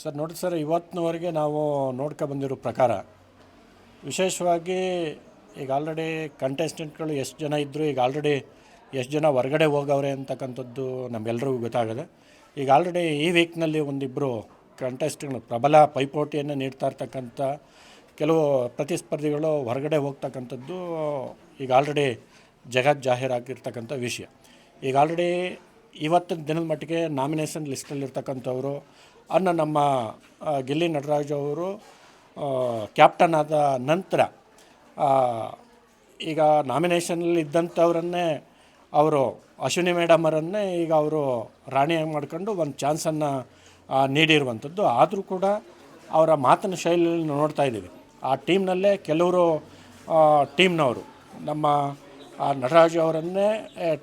Sir ನೋಡಿ sir, ಇವತ್ತಿನವರೆಗೆ ನಾವು ನೋಡ್ಕೊ ಬಂದಿರೋ ಪ್ರಕಾರ ವಿಶೇಷವಾಗಿ ಈಗ ಆಲ್ರೆಡಿ ಕಂಟೆಸ್ಟೆಂಟ್ಗಳು ಎಷ್ಟು ಜನ ಇದ್ದರು ಈಗ ಆಲ್ರೆಡಿ ಎಷ್ಟು ಜನ ಹೊರಗಡೆ ಹೋಗವ್ರೆ ಅಂತಕ್ಕಂಥದ್ದು ನಮಗೆಲ್ಲರಿಗೂ ಗೊತ್ತಾಗಿದೆ, ಈಗ ಆಲ್ರೆಡಿ ಈ ವೀಕ್ನಲ್ಲಿ ಒಂದಿಬ್ಬರು ಕಂಟೆಸ್ಟ್ಗಳು ಪ್ರಬಲ ಪೈಪೋಟಿಯನ್ನು ನೀಡ್ತಾ ಇರ್ತಕ್ಕಂಥ ಕೆಲವು ಪ್ರತಿಸ್ಪರ್ಧಿಗಳು ಹೊರಗಡೆ ಹೋಗ್ತಕ್ಕಂಥದ್ದು ಈಗ ಆಲ್ರೆಡಿ ಜಗತ್ ಜಾಹೀರಾಗಿರ್ತಕ್ಕಂಥ ವಿಷಯ. ಈಗ ಆಲ್ರೆಡಿ ಇವತ್ತಿನ ದಿನದ ಮಟ್ಟಿಗೆ ನಾಮಿನೇಷನ್ ಲಿಸ್ಟಲ್ಲಿರ್ತಕ್ಕಂಥವ್ರು ಅನ್ನ ನಮ್ಮ ಗಿಲ್ಲಿ ನಟರಾಜ್ ಅವರು ಕ್ಯಾಪ್ಟನ್ ಆದ ನಂತರ ಈಗ ನಾಮಿನೇಷನಲ್ಲಿ ಇದ್ದಂಥವ್ರನ್ನೇ ಅವರು, ಅಶ್ವಿನಿ ಮೇಡಮರನ್ನೇ ಈಗ ಅವರು ರಾಣಿಯಾಗಿ ಮಾಡ್ಕೊಂಡು ಒಂದು ಚಾನ್ಸನ್ನು ನೀಡಿರುವಂಥದ್ದು. ಆದರೂ ಕೂಡ ಅವರ ಮಾತಿನ ಶೈಲಿಯಲ್ಲಿ ನೋಡ್ತಾ ಇದ್ದೀವಿ. ಆ ಟೀಮ್ನಲ್ಲೇ ಕೆಲವರು ಟೀಮ್ನವರು, ನಮ್ಮ ಆ ನಟರಾಜು ಅವರನ್ನೇ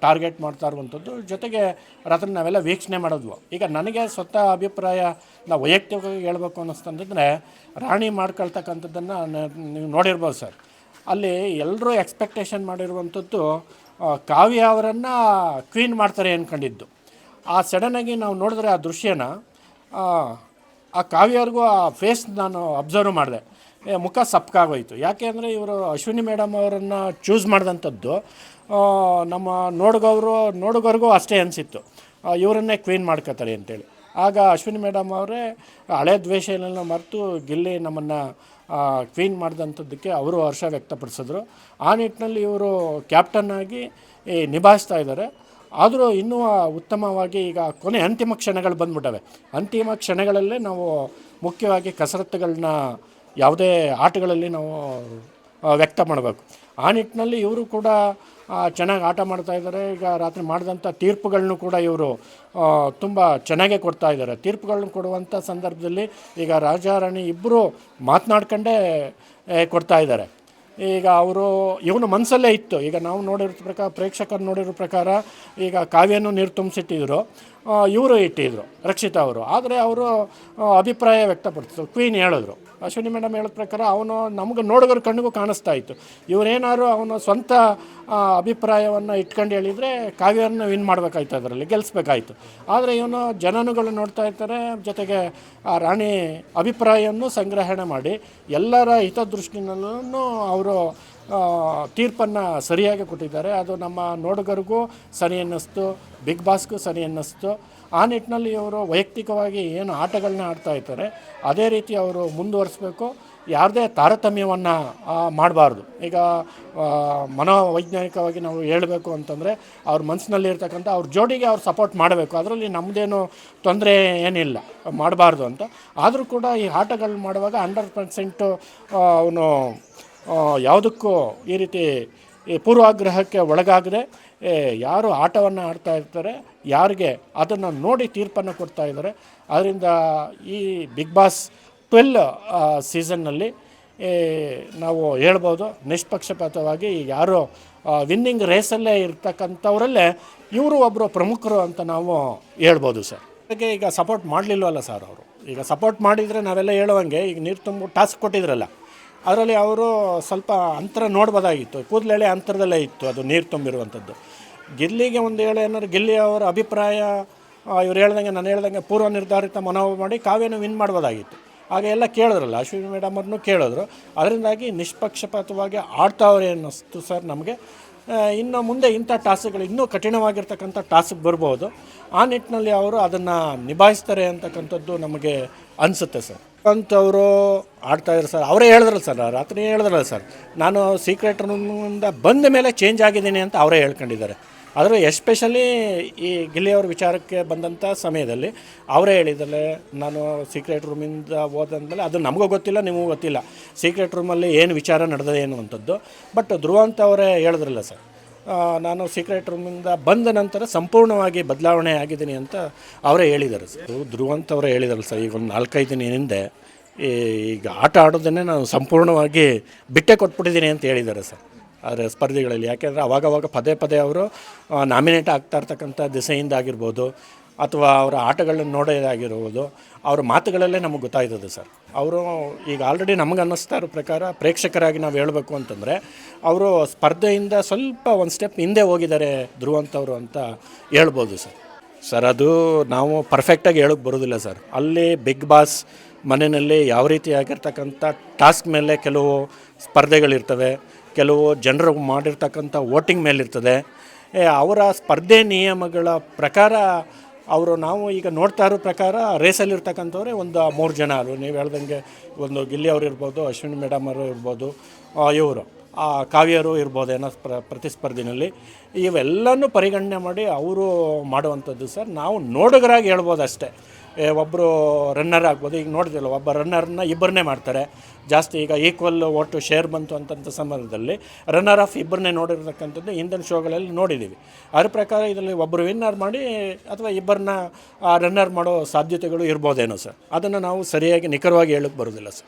ಟಾರ್ಗೆಟ್ ಮಾಡ್ತಾ ಇರುವಂಥದ್ದು. ಜೊತೆಗೆ ರಾತ್ರಿ ನಾವೆಲ್ಲ ವೀಕ್ಷಣೆ ಮಾಡಿದ್ವು ಈಗ ನನಗೆ ಸ್ವತಃ ಅಭಿಪ್ರಾಯ ನಾವು ವೈಯಕ್ತಿಕವಾಗಿ ಹೇಳಬೇಕು ಅನ್ನಿಸ್ತಂದ್ರೆ ರಾಣಿ ಮಾಡ್ಕೊಳ್ತಕ್ಕಂಥದ್ದನ್ನು ನೀವು ನೋಡಿರ್ಬೋದು ಸರ್. ಅಲ್ಲಿ ಎಲ್ಲರೂ ಎಕ್ಸ್ಪೆಕ್ಟೇಷನ್ ಮಾಡಿರುವಂಥದ್ದು ಕಾವ್ಯ ಅವರನ್ನು ಕ್ವೀನ್ ಮಾಡ್ತಾರೆ ಅಂದ್ಕೊಂಡಿದ್ದು ಆ ಸಡನ್ನಾಗಿ ನಾವು ನೋಡಿದ್ರೆ ಆ ದೃಶ್ಯನ ಆ, ಆ ಕಾವ್ಯವ್ರಿಗೂ ಆ ಫೇಸ್ ನಾನು ಅಬ್ಸರ್ವ್ ಮಾಡಿದೆ. ಮುಖ ಸಪ್ಕಾಗೋಯಿತು. ಯಾಕೆ ಅಂದರೆ ಇವರು ಅಶ್ವಿನಿ ಮೇಡಮ್ ಅವರನ್ನು ಚೂಸ್ ಮಾಡಿದಂಥದ್ದು ನಮ್ಮ ನೋಡುಗವರು ನೋಡುಗರಿಗೂ ಅಷ್ಟೇ ಅನಿಸಿತ್ತು. ಇವರನ್ನೇ ಕ್ವೀನ್ ಮಾಡ್ಕೋತಾರೆ ಅಂತೇಳಿ. ಆಗ ಅಶ್ವಿನಿ ಮೇಡಮ್ ಅವರೇ, ಹಳೆ ದ್ವೇಷ ಎಲ್ಲ ಮರೆತು ಗಿಲ್ಲಿ ನಮ್ಮನ್ನು ಕ್ವೀನ್ ಮಾಡಿದಂಥದ್ದಕ್ಕೆ ಅವರು ಹರ್ಷ ವ್ಯಕ್ತಪಡಿಸಿದ್ರು. ಆ ನಿಟ್ಟಿನಲ್ಲಿ ಇವರು ಕ್ಯಾಪ್ಟನ್ ಆಗಿ ನಿಭಾಯಿಸ್ತಾ ಇದ್ದಾರೆ. ಆದರೂ ಇನ್ನೂ ಉತ್ತಮವಾಗಿ ಈಗ ಕೊನೆ ಅಂತಿಮ ಕ್ಷಣಗಳು ಬಂದ್ಬಿಟ್ಟವೆ. ಅಂತಿಮ ಕ್ಷಣಗಳಲ್ಲೇ ನಾವು ಮುಖ್ಯವಾಗಿ ಕಸರತ್ತುಗಳನ್ನ ಯಾವುದೇ ಆಟಗಳಲ್ಲಿ ನಾವು ವ್ಯಕ್ತ ಮಾಡಬೇಕು. ಆ ನಿಟ್ಟಿನಲ್ಲಿ ಇವರು ಕೂಡ ಚೆನ್ನಾಗಿ ಆಟ ಮಾಡ್ತಾ ಇದ್ದಾರೆ. ಈಗ ರಾತ್ರಿ ಮಾಡಿದಂಥ ತೀರ್ಪುಗಳನ್ನು ಕೂಡ ಇವರು ತುಂಬ ಚೆನ್ನಾಗೇ ಕೊಡ್ತಾ ಇದ್ದಾರೆ. ತೀರ್ಪುಗಳನ್ನು ಕೊಡುವಂಥ ಸಂದರ್ಭದಲ್ಲಿ ಈಗ ರಾಜಾರಾಣಿ ಇಬ್ಬರು ಮಾತನಾಡ್ಕೊಂಡೇ ಕೊಡ್ತಾ ಇದ್ದಾರೆ. ಈಗ ಅವರು ಇವನು ಮನಸ್ಸಲ್ಲೇ ಇತ್ತು. ಈಗ ನಾವು ನೋಡಿರೋ ಪ್ರಕಾರ, ಪ್ರೇಕ್ಷಕರು ನೋಡಿರೋ ಪ್ರಕಾರ ಈಗ ಕಾವ್ಯನೂ ನೀರು ತುಂಬಿಸಿಟ್ಟಿದ್ರು ಇವರು ಇಟ್ಟಿದ್ರು, ರಕ್ಷಿತಾ ಅವರು. ಆದರೆ ಅವರು ಅಭಿಪ್ರಾಯ ವ್ಯಕ್ತಪಡಿಸಿದ್ರು. ಕ್ವೀನ್ ಹೇಳಿದ್ರು. ಅಶ್ವಿನಿ ಮೇಡಮ್ ಹೇಳಿದ ಪ್ರಕಾರ ಅವನು ನಮಗೆ ನೋಡೋದ್ರ ಕಣ್ಣಿಗೂ ಕಾಣಿಸ್ತಾ ಇತ್ತು. ಇವರೇನಾದ್ರು ಅವನು ಸ್ವಂತ ಅಭಿಪ್ರಾಯವನ್ನು ಇಟ್ಕೊಂಡು ಹೇಳಿದರೆ ಕಾವ್ಯವನ್ನು ವಿನ್ ಮಾಡಬೇಕಾಯ್ತು ಅದರಲ್ಲಿ ಗೆಲ್ಲಿಸ್ಬೇಕಾಯ್ತು ಆದರೆ ಇವನು ಜನನುಗಳು ನೋಡ್ತಾ ಇರ್ತಾರೆ, ಜೊತೆಗೆ ಆ ರಾಣಿ ಅಭಿಪ್ರಾಯವನ್ನು ಸಂಗ್ರಹಣೆ ಮಾಡಿ ಎಲ್ಲರ ಹಿತದೃಷ್ಟಿನಲ್ಲೂ ಅವರು ತೀರ್ಪನ್ನು ಸರಿಯಾಗಿ ಕೊಟ್ಟಿದ್ದಾರೆ. ಅದು ನಮ್ಮ ನೋಡುಗರಿಗೂ ಸರಿ ಅನ್ನಿಸ್ತು, ಬಿಗ್ ಬಾಸ್ಗೂ ಸರಿ ಅನ್ನಿಸ್ತು. ಆ ನಿಟ್ಟಿನಲ್ಲಿ ಇವರು ವೈಯಕ್ತಿಕವಾಗಿ ಏನು ಆಟಗಳನ್ನ ಆಡ್ತಾ ಇದ್ದಾರೆ. ಅದೇ ರೀತಿ ಅವರು ಮುಂದುವರಿಸ್ಬೇಕು. ಯಾರದೇ ತಾರತಮ್ಯವನ್ನು ಮಾಡಬಾರ್ದು. ಈಗ ಮನೋವೈಜ್ಞಾನಿಕವಾಗಿ ನಾವು ಹೇಳಬೇಕು ಅಂತಂದರೆ, ಅವ್ರ ಮನಸ್ಸಿನಲ್ಲಿ ಇರ್ತಕ್ಕಂಥ ಅವ್ರ ಜೋಡಿಗೆ ಅವ್ರು ಸಪೋರ್ಟ್ ಮಾಡಬೇಕು. ಅದರಲ್ಲಿ ನಮ್ಮದೇನು ತೊಂದರೆ ಏನಿಲ್ಲ. ಮಾಡಬಾರ್ದು ಅಂತ. ಆದರೂ ಕೂಡ ಈ ಆಟಗಳು ಮಾಡುವಾಗ ಹಂಡ್ರೆಡ್ ಪರ್ಸೆಂಟು ಅವನು ಯಾವುದಕ್ಕೂ ಈ ರೀತಿ ಪೂರ್ವಾಗ್ರಹಕ್ಕೆ ಒಳಗಾಗದೆ ಯಾರು ಆಟವನ್ನು ಆಡ್ತಾ ಇರ್ತಾರೆ, ಯಾರಿಗೆ ಅದನ್ನು ನೋಡಿ ತೀರ್ಪನ್ನು ಕೊಡ್ತಾ ಇದ್ದಾರೆ. ಅದರಿಂದ ಈ ಬಿಗ್ ಬಾಸ್ ಟ್ವೆಲ್ ಸೀಸನ್ನಲ್ಲಿ ನಾವು ಹೇಳ್ಬೋದು, ನಿಷ್ಪಕ್ಷಪಾತವಾಗಿ ಯಾರು ವಿನ್ನಿಂಗ್ ರೇಸಲ್ಲೇ ಇರ್ತಕ್ಕಂಥವರಲ್ಲೇ ಇವರು ಒಬ್ಬರು ಪ್ರಮುಖರು ಅಂತ ನಾವು ಹೇಳ್ಬೋದು ಸರ್. ಹಾಗೆ ಈಗ ಸಪೋರ್ಟ್ ಮಾಡಲಿಲ್ವಲ್ಲ ಸರ್ ಅವರು? ಈಗ ಸಪೋರ್ಟ್ ಮಾಡಿದರೆ ನಾವೆಲ್ಲ ಹೇಳುವಂಗೆ, ಈಗ ನೀರು ತುಂಬ ಟಾಸ್ಕ್ ಕೊಟ್ಟಿದ್ರಲ್ಲ ಅದರಲ್ಲಿ ಅವರು ಸ್ವಲ್ಪ ಅಂತರ ನೋಡ್ಬೋದಾಗಿತ್ತು. ಕೂದಲೆಳೆ ಅಂತರದಲ್ಲೇ ಇತ್ತು ಅದು ನೀರು ತುಂಬಿರುವಂಥದ್ದು. ಗಿಲ್ಲಿಗೆ ಒಂದು ಹೇಳಿ ಏನಾದ್ರು ಗಿಲ್ಲಿ ಅವರ ಅಭಿಪ್ರಾಯ ಇವ್ರು ಹೇಳ್ದಂಗೆ ನಾನು ಹೇಳ್ದಂಗೆ ಪೂರ್ವ ನಿರ್ಧಾರಿತ ಮನೋಭಾವ ಮಾಡಿ ಕಾವ್ಯನ ವಿನ್ ಮಾಡ್ಬೋದಾಗಿತ್ತು. ಆಗ ಎಲ್ಲ ಕೇಳಿದ್ರಲ್ಲ, ಅಶ್ವಿನಿ ಮೇಡಮ್ ಅವ್ರನ್ನೂ ಕೇಳಿದ್ರು. ಅದರಿಂದಾಗಿ ನಿಷ್ಪಕ್ಷಪಾತವಾಗಿ ಆಡ್ತಾವ್ರೆ ಅನ್ನಿಸ್ತು ಸರ್ ನಮಗೆ. ಇನ್ನು ಮುಂದೆ ಇಂಥ ಟಾಸ್ಕ್ಗಳು ಇನ್ನೂ ಕಠಿಣವಾಗಿರ್ತಕ್ಕಂಥ ಟಾಸ್ಕ್ ಬರ್ಬೋದು. ಆ ನಿಟ್ಟಿನಲ್ಲಿ ಅವರು ಅದನ್ನು ನಿಭಾಯಿಸ್ತಾರೆ ಅಂತಕ್ಕಂಥದ್ದು ನಮಗೆ ಅನಿಸುತ್ತೆ ಸರ್. ಅಂಥವರು ಆಡ್ತಾ ಇದ್ರು ಸರ್. ಅವರೇ ಹೇಳಿದ್ರಲ್ಲ ಸರ್ ರಾತ್ರಿ ಹೇಳಿದ್ರಲ್ಲ ಸರ್. ನಾನು ಸೀಕ್ರೆಟ್ ರೂಮಿಂದ ಬಂದ ಮೇಲೆ ಚೇಂಜ್ ಆಗಿದ್ದೀನಿ ಅಂತ ಅವರೇ ಹೇಳ್ಕೊಂಡಿದ್ದಾರೆ. ಆದರೆ ಎಸ್ಪೆಷಲಿ ಈ ಗಿಲ್ಲಿಯವ್ರ ವಿಚಾರಕ್ಕೆ ಬಂದಂಥ ಸಮಯದಲ್ಲಿ ಅವರೇ ಹೇಳಿದ್ದಾರೆ ನಾನು ಸೀಕ್ರೆಟ್ ರೂಮಿಂದ ಹೋದಂದಮೇಲೆ ಅದು ನಮಗೂ ಗೊತ್ತಿಲ್ಲ, ನಿಮಗೂ ಗೊತ್ತಿಲ್ಲ. ಸೀಕ್ರೆಟ್ ರೂಮಲ್ಲಿ ಏನು ವಿಚಾರ ನಡೆದಿದೆ ಅಂಥದ್ದು ಬಟ್ ಧ್ರುವಂತ ಅವರೇ ಹೇಳಿದ್ರಲ್ಲ ಸರ್. ನಾನು ಸೀಕ್ರೆಟ್ ರೂಮಿಂದ ಬಂದ ನಂತರ ಸಂಪೂರ್ಣವಾಗಿ ಬದಲಾವಣೆ ಆಗಿದ್ದೀನಿ ಅಂತ ಅವರೇ ಹೇಳಿದ್ದಾರೆ ಸರ್. ಧ್ರುವಂತ ಅವರೇ ಹೇಳಿದಾರಲ್ಲ ಸರ್, ಈಗ ಒಂದು ನಾಲ್ಕೈದು ದಿನ ಹಿಂದೆ ಈಗ ಆಟ ಆಡೋದನ್ನೇ ನಾನು ಸಂಪೂರ್ಣವಾಗಿ ಬಿಟ್ಟೆ ಕೊಟ್ಬಿಟ್ಟಿದ್ದೀನಿ ಅಂತ ಹೇಳಿದ್ದಾರೆ ಸರ್, ಆದರೆ ಸ್ಪರ್ಧೆಗಳಲ್ಲಿ. ಯಾಕೆಂದರೆ ಅವಾಗವಾಗ ಪದೇ ಪದೇ ಅವರು ನಾಮಿನೇಟ್ ಆಗ್ತಾ ಇರ್ತಕ್ಕಂಥ ದಿಸೆಯಿಂದ ಆಗಿರ್ಬೋದು, ಅಥವಾ ಅವರ ಆಟಗಳನ್ನ ನೋಡೋದಾಗಿರ್ಬೋದು ಅವ್ರ ಮಾತುಗಳಲ್ಲೇ ನಮಗೆ ಗೊತ್ತಾಯ್ತದೆ ಸರ್. ಅವರು ಈಗ ಆಲ್ರೆಡಿ ನಮಗೆ ಅನ್ನಿಸ್ತಾ ಇರೋ ಪ್ರಕಾರ ಪ್ರೇಕ್ಷಕರಾಗಿ ನಾವು ಹೇಳಬೇಕು ಅಂತಂದರೆ, ಅವರು ಸ್ಪರ್ಧೆಯಿಂದ ಸ್ವಲ್ಪ ಒಂದು ಸ್ಟೆಪ್ ಹಿಂದೆ ಹೋಗಿದ್ದಾರೆ ಧ್ರುವಂತವರು ಅಂತ ಹೇಳ್ಬೋದು ಸರ್. ಸರ್, ಅದು ನಾವು ಪರ್ಫೆಕ್ಟಾಗಿ ಹೇಳೋಕ್ಕೆ ಬರೋದಿಲ್ಲ ಸರ್. ಅಲ್ಲಿ ಬಿಗ್ ಬಾಸ್ ಮನೆಯಲ್ಲಿ ಯಾವ ರೀತಿ ಆಗಿರ್ತಕ್ಕಂಥ ಟಾಸ್ಕ್ ಮೇಲೆ ಕೆಲವು ಸ್ಪರ್ಧೆಗಳಿರ್ತವೆ ಕೆಲವು ಜನರು ಮಾಡಿರ್ತಕ್ಕಂಥ ವೋಟಿಂಗ್ ಮೇಲಿರ್ತದೆ. ಅವರ ಸ್ಪರ್ಧೆ ನಿಯಮಗಳ ಪ್ರಕಾರ ಅವರು ನಾವು ಈಗ ನೋಡ್ತಾ ಇರೋ ಪ್ರಕಾರ ರೇಸಲ್ಲಿರ್ತಕ್ಕಂಥವ್ರೆ ಒಂದು ಮೂರು ಜನ ಅವರು ನೀವು ಹೇಳ್ದಂಗೆ ಒಂದು ಗಿಲ್ಲಿ ಅವರು ಇರ್ಬೋದು, ಅಶ್ವಿನಿ ಮೇಡಮ್ ಅವರು ಇರ್ಬೋದು ಇವರು. ಆ, ಕಾವ್ಯರು ಇರ್ಬೋದೇನೋ ಪ್ರ, ಪ್ರತಿಸ್ಪರ್ಧಿನಲ್ಲಿ. ಇವೆಲ್ಲನೂ ಪರಿಗಣನೆ ಮಾಡಿ ಅವರು ಮಾಡುವಂಥದ್ದು ಸರ್. ನಾವು ನೋಡುಗರಾಗಿ ಹೇಳ್ಬೋದು ಅಷ್ಟೇ. ಒಬ್ಬರು ರನ್ನರ್ ಆಗ್ಬೋದು. ಈಗ ನೋಡಿದಿಲ್ಲ ಒಬ್ಬ ರನ್ನರ್ನ ಇಬ್ಬರನ್ನೇ ಮಾಡ್ತಾರೆ. ಜಾಸ್ತಿ ಈಗ ಈಕ್ವಲ್ ಒಟ್ಟು ಶೇರ್ ಬಂತು ಅಂತಂಥ ಸಂದರ್ಭದಲ್ಲಿ ರನ್ನರ್ ಆಫ್ ಇಬ್ಬರನ್ನೇ ನೋಡಿರ್ತಕ್ಕಂಥದ್ದು ಹಿಂದಿನ ಶೋಗಳಲ್ಲಿ ನೋಡಿದ್ದೀವಿ ಅದ್ರ ಪ್ರಕಾರ ಇದರಲ್ಲಿ ಒಬ್ಬರು ವಿನ್ನರ್ ಮಾಡಿ ಅಥವಾ ಇಬ್ಬರನ್ನ ರನ್ನರ್ ಮಾಡೋ ಸಾಧ್ಯತೆಗಳು ಇರ್ಬೋದೇನೋ ಸರ್. ಅದನ್ನು ನಾವು ಸರಿಯಾಗಿ ನಿಖರವಾಗಿ ಹೇಳಕ್ಕೆ ಬರೋದಿಲ್ಲ ಸರ್.